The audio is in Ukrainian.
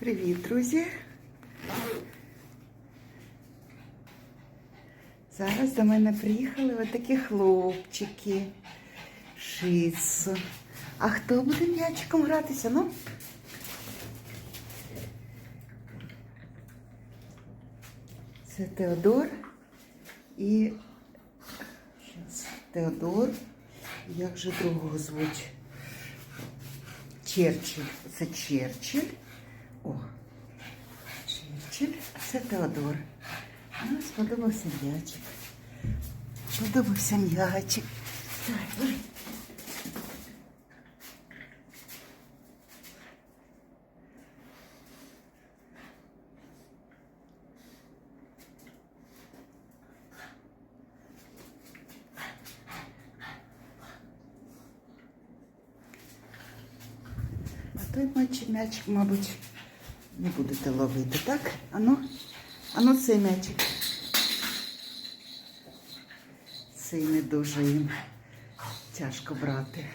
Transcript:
Привіт, друзі. Зараз до мене приїхали отакі хлопчики. Шицу. А хто буде м'ячиком гратися? Ну? Це Теодор і Теодор. Як же другого звуть? Черчилль. Це Черчилль. О, Черчилль. А це Теодор. Ну, сподобався м'ячик. Сподобався м'ячик. А той м'ячик, м'ячик, мабуть, не будете ловити, так? Ану, ану цей м'ячик. Цей не дуже їм тяжко брати.